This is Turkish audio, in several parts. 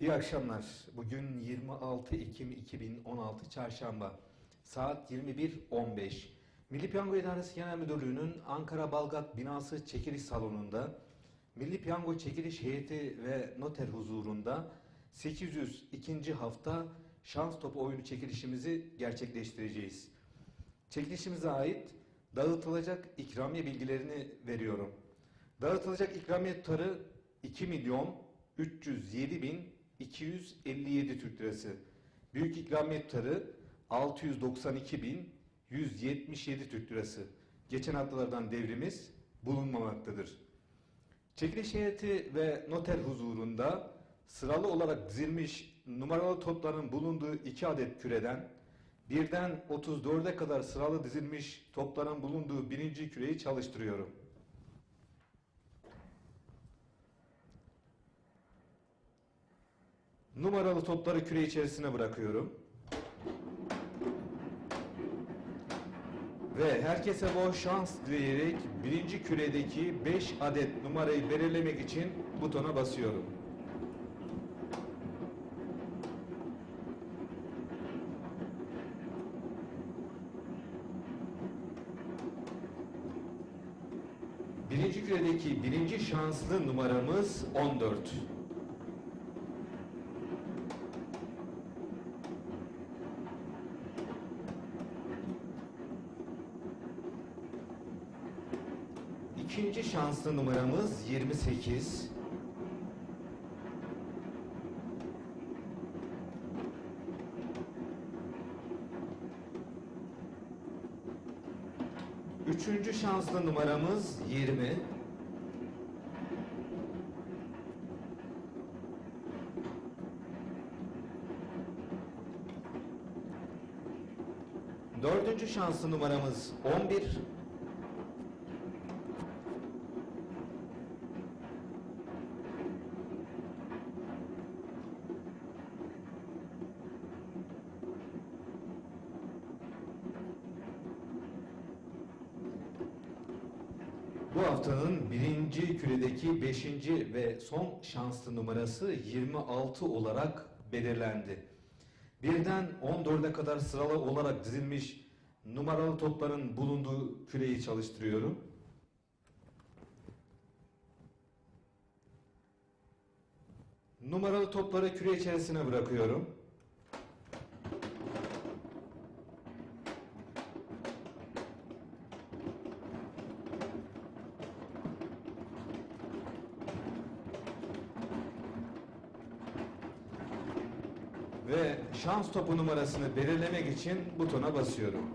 İyi akşamlar. Bugün 26 Ekim 2016 Çarşamba. Saat 21.15. Milli Piyango İdaresi Genel Müdürlüğü'nün Ankara Balgat binası çekiliş salonunda Milli Piyango çekiliş heyeti ve noter huzurunda 802. hafta şans topu oyunu çekilişimizi gerçekleştireceğiz. Çekilişimize ait dağıtılacak ikramiye bilgilerini veriyorum. Dağıtılacak ikramiye tutarı 2 milyon 307 bin 257 Türk Lirası. Büyük ikramiye tutarı 692 bin 177 Türk Lirası. Geçen haftalardan devrimiz bulunmamaktadır. Çekiliş heyeti ve noter huzurunda sıralı olarak dizilmiş numaralı topların bulunduğu iki adet küreden birden 34'e kadar sıralı dizilmiş topların bulunduğu birinci küreyi çalıştırıyorum. Numaralı topları küre içerisine bırakıyorum. Ve herkese bol şans dileyerek birinci küredeki 5 adet numarayı belirlemek için butona basıyorum. Birinci küredeki birinci şanslı numaramız 14. İkinci şanslı numaramız 28. Üçüncü şanslı numaramız 20. Dördüncü şanslı numaramız 11. Bu haftanın birinci küredeki beşinci ve son şanslı numarası 26 olarak belirlendi. Birden 14'e kadar sıralı olarak dizilmiş numaralı topların bulunduğu küreyi çalıştırıyorum. Numaralı topları küre içerisine bırakıyorum. Ve şans topu numarasını belirlemek için butona basıyorum.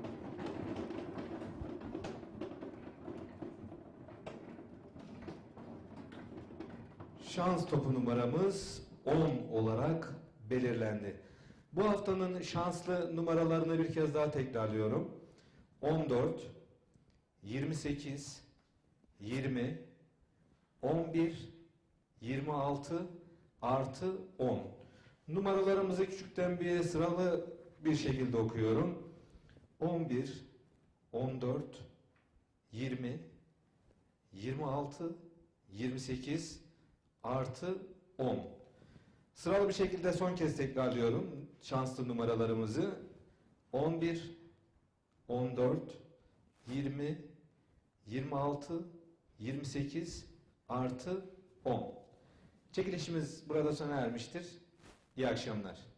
Şans topu numaramız 10 olarak belirlendi. Bu haftanın şanslı numaralarını bir kez daha tekrarlıyorum. 14, 28, 20, 11, 26 artı 10. Numaralarımızı küçükten bir sıralı bir şekilde okuyorum. 11, 14, 20, 26, 28 artı 10. Sıralı bir şekilde son kez tekrarlıyorum şanslı numaralarımızı. 11, 14, 20, 26, 28 artı 10. Çekilişimiz burada sona ermiştir. İyi akşamlar.